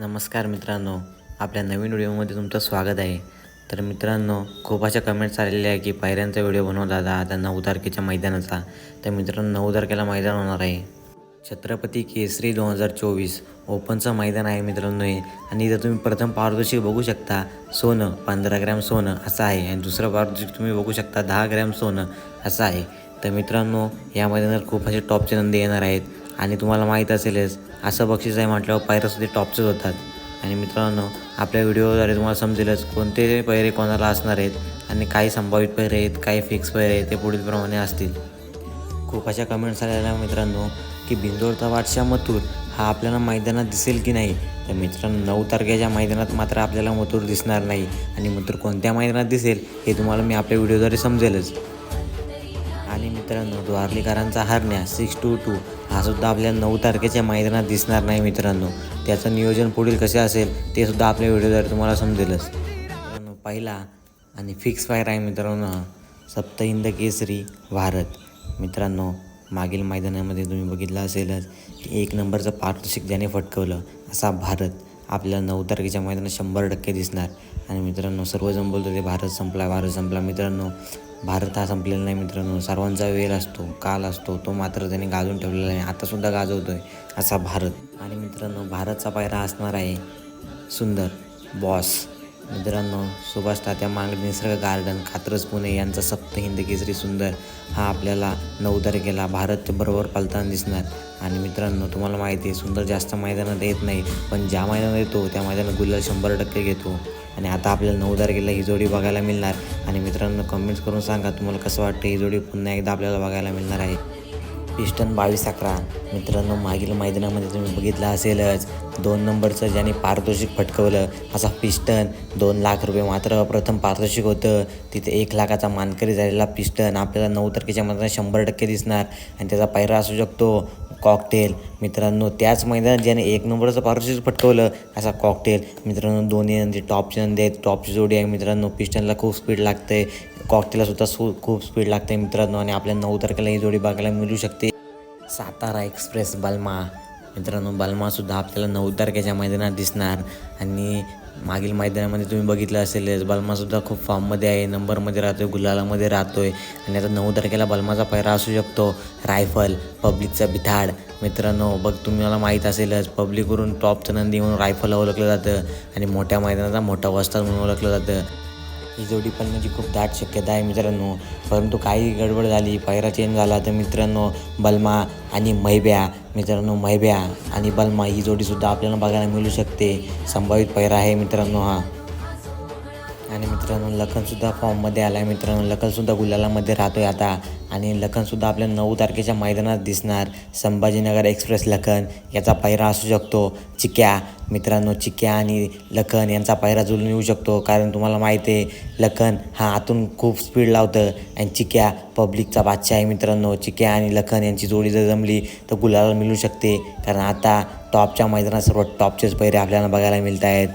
नमस्कार मित्रांनो आपल्या नवीन व्हिडिओमध्ये तुमचं स्वागत आहे. तर मित्रांनो खूप अशा कमेंट्स आलेल्या आहे की पायऱ्यांचा व्हिडिओ बनवला दादा आता नऊ तारखेच्या मैदानाचा. तर मित्रांनो नऊ तारखेला मैदान होणार आहे. छत्रपती केसरी दोन हजार चोवीस ओपनचं मैदान आहे मित्रांनो हे. आणि इथं तुम्ही प्रथम पारितोषिक बघू शकता सोनं पंधरा ग्रॅम सोनं असं आहे. आणि दुसरं पारितोषिक तुम्ही बघू शकता दहा ग्रॅम सोनं असं आहे. तर मित्रांनो या मैदानात खूप असे टॉपचे नंदी येणार आहेत. आणि तुम्हाला माहीत असेलच असं बक्षीस आहे म्हटल्यावर पायऱ्यासुद्धा टॉपचेच होतात. आणि मित्रांनो आपल्या व्हिडिओद्वारे तुम्हाला समजेलच कोणते पैरे कोणाला असणार आहेत आणि काही संभावित पैरे आहेत काही फिक्स पैरे आहेत ते पुढीलप्रमाणे असतील. खूप अशा कमेंट्स आलेल्या मित्रांनो की बिंदोरचा वाटशा मथुर हा आपल्याला मैदानात दिसेल की नाही? तर मित्रांनो नऊ तारखेच्या मैदानात मात्र आपल्याला मथुर दिसणार नाही. आणि मथुर कोणत्या मैदानात दिसेल हे तुम्हाला मी आपल्या व्हिडिओद्वारे समजेलच. आणि मित्रांनो द्वारलीकरांचा हरण्या सिक्स टू टू हा सुद्धा आपल्या नऊ तारखेच्या मैदानात दिसणार नाही मित्रांनो. त्याचं नियोजन पुढील कसे असेल ते सुद्धा आपल्या व्हिडिओद्वारे तुम्हाला समजेलच. मित्रांनो पहिला आणि फिक्स फायर आहे मित्रांनो हा. सप्तहिंद केसरी भारत. मित्रांनो मागील मैदानामध्ये तुम्ही बघितलं असेलच की एक नंबरचं पारितोषिक ज्याने फटकवलं असा भारत आपल्याला नऊ तारखेच्या मैदानात शंभर टक्के दिसणार. आणि मित्रांनो सर्वजण बोलतो ते भारत संपला भारत संपला. मित्रांनो भारत हा संपलेला नाही मित्रांनो. सर्वांचा वेळ असतो काल असतो तो मात्र त्याने गाजून ठेवलेला आहे. आतासुद्धा गाजवतो आहे असा भारत. आणि मित्रांनो भारतचा पायरा असणार आहे सुंदर बॉस. मित्रांनो सुभाष तात्या मांगडे निसर्ग गार्डन कात्रज पुणे यांचा सप्त हिंद केसरी सुंदर हा आपल्याला नऊ तारखेला भारत बरोबर पालताना दिसणार. आणि मित्रांनो तुम्हाला माहिती आहे सुंदर जास्त मैदानात येत नाही पण ज्या मैदानात येतो त्या मैदानात गुलाल शंभर टक्के घेतो. आणि आता आपल्याला नऊ तारखेला ही जोडी बघायला मिळणार. आणि मित्रांनो कमेंट्स करून सांगा तुम्हाला कसं वाटतं? ही जोडी पुन्हा एकदा आपल्याला बघायला मिळणार आहे. पिस्टन बावीस अकरा. मित्रांनो मागील मैदानामध्ये तुम्ही बघितलं असेलच दोन नंबरचं ज्याने पारितोषिक फटकवलं असा पिस्टन दोन लाख रुपये मात्र प्रथम पारितोषिक होतं. तिथे एक लाखाचा मानकरी झालेला पिस्टन आपल्याला नऊ तारखेच्या मैदानात शंभर टक्के दिसणार आणि त्याचा पायरा असू शकतो. कॉकटेल मित्रांनो त्याच मैदानात ज्याने एक नंबरचं पारितोषिक पटकवलं असा कॉकटेल मित्रांनो दोन्ही नंदी टॉपची नंदी आहेत टॉपची जोडी आहे. मित्रांनो पिस्टनला खूप स्पीड लागते कॉकटेललासुद्धा सु खूप स्पीड लागते मित्रांनो. आणि आपल्या नऊ तारखेला ही जोडी बघायला मिळू शकते. सातारा एक्सप्रेस बल्मा. मित्रांनो बल्मासुद्धा आपल्याला नऊ तारखेच्या मैदानात दिसणार. आणि मागील मैदानामध्ये तुम्ही बघितलं असेलच बल्मासुद्धा खूप फॉर्ममध्ये आहे नंबरमध्ये राहतो आहे गुलालामध्ये राहतो आहे आणि आता नऊ तारखेला बल्माचा पैरा असू शकतो रायफल पब्लिकचा बिथाड. मित्रांनो बघ तुम्हाला माहीत असेलच पब्लिकवरून टॉपचं नंदी म्हणून रायफल ओळखलं जातं. आणि मोठ्या मैदानाचा मोठा वस्ताद म्हणून ओळखलं जातं. ही जोडी पडण्याची खूप दाट शक्यता आहे मित्रांनो. परंतु काही गडबड झाली पायरा चेंज झाला तर मित्रांनो बलमा आणि मैब्या मित्रांनो मैब्या आणि बलमा ही जोडीसुद्धा आपल्याला बघायला मिळू शकते. संभावित पैरा आहे मित्रांनो हा. आणि मित्रांनो लखनसुद्धा फॉर्ममध्ये आला आहे मित्रांनो लखनसुद्धा गुलालामध्ये राहतो आहे आता. आणि लखनसुद्धा आपल्या नऊ तारखेच्या मैदानात दिसणार. संभाजीनगर एक्सप्रेस लखन याचा पायरा असू शकतो. चिक्या मित्रांनो चिक्या आणि लखन यांचा पायरा जुळून येऊ शकतो. कारण तुम्हाला माहिती आहे लखन हा आतून खूप स्पीड लावतं. आणि चिक्या पब्लिकचा बादशाह आहे मित्रांनो. चिक्या आणि लखन यांची जोडी जर जमली तर गुलाला मिळू शकते. कारण आता टॉपच्या मैदानात सर्व टॉपचेच पैरे आपल्याला बघायला मिळत आहेत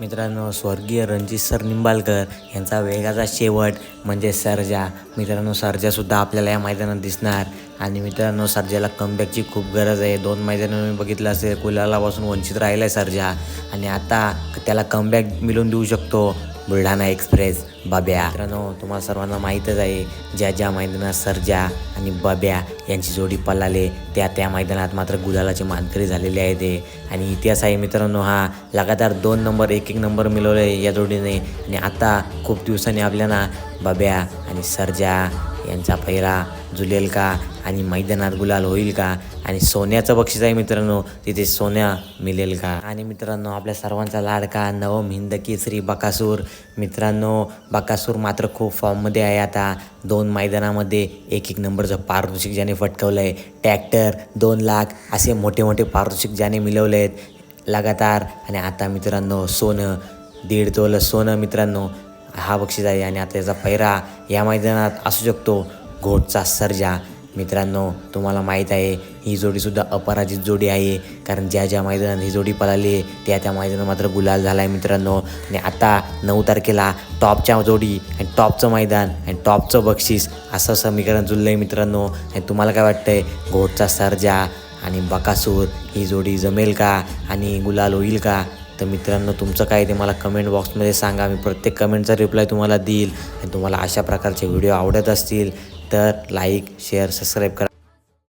मित्रांनो स्वर्गीय रणजित सर निंबाळकर यांचा वेगाचा शेवट म्हणजे सर्जा. मित्रांनो सर्जासुद्धा आपल्याला या मैदानात दिसणार. आणि मित्रांनो सर्जाला कमबॅकची खूप गरज आहे. दोन मैदानं मी बघितलं असेल कुलालापासून वंचित राहिला आहे सर्जा. आणि आता त्याला कमबॅक मिळवून देऊ शकतो. बुलढाणा एक्सप्रेस बब्या. मित्रांनो तुम्हाला सर्वांना माहीतच आहे ज्या ज्या मैदानात सर्जा आणि बब्या यांची जोडी पल्लाले त्या त्या मैदानात मात्र गुलालाचे मानकरी झालेले आहे ते आणि इतिहास आहे मित्रांनो हा लगातार दोन नंबर एक एक नंबर मिळवले या जोडीने. आणि आता खूप दिवसांनी आपल्याला बब्या आणि सर्जा यांचा पहिरा जुलेल का? आणि मैदानात गुलाल होईल का? आणि सोन्याचं बक्षीस आहे मित्रांनो तिथे सोन्या मिळेल का? आणि मित्रांनो आपल्या सर्वांचा लाडका नवम हिंद केसरी बकासूर. मित्रांनो बकासूर मात्र खूप फॉर्ममध्ये आहे आता. दोन मैदानामध्ये एक एक नंबरचं पारितोषिक ज्याने फटकवलं आहे टॅक्टर दोन लाख असे मोठे मोठे पारितोषिक ज्याने मिळवले आहेत लगातार आणि आता मित्रांनो सोनं. दीड तोलं सोनं मित्रांनो. हा बक्षीस आहे आणि आता याचा पैरा या मैदानात असू शकतो. घोटचा सर्जा. मित्रांनो तुम्हाला माहीत आहे ही जोडीसुद्धा अपराजित जोडी आहे. कारण ज्या ज्या मैदानात ही जोडी पळाली आहे त्या त्या मैदानात मात्र गुलाल झाला आहे मित्रांनो. आणि आता नऊ तारखेला टॉपच्या जोडी आणि टॉपचं मैदान आणि टॉपचं बक्षीस असं समीकरण जुळलं आहे मित्रांनो. आणि तुम्हाला काय वाटतं आहे घोटचा सर्जा आणि बकासूर ही जोडी जमेल का आणि गुलाल होईल का? तर मित्रांनो तुमचं काय ते मला कमेंट बॉक्समध्ये सांगा. मी प्रत्येक कमेंटचा रिप्लाय तुम्हाला देईल आणि तुम्हाला अशा प्रकारचे व्हिडिओ आवडत असतील तर लाईक शेअर सबस्क्राईब करा.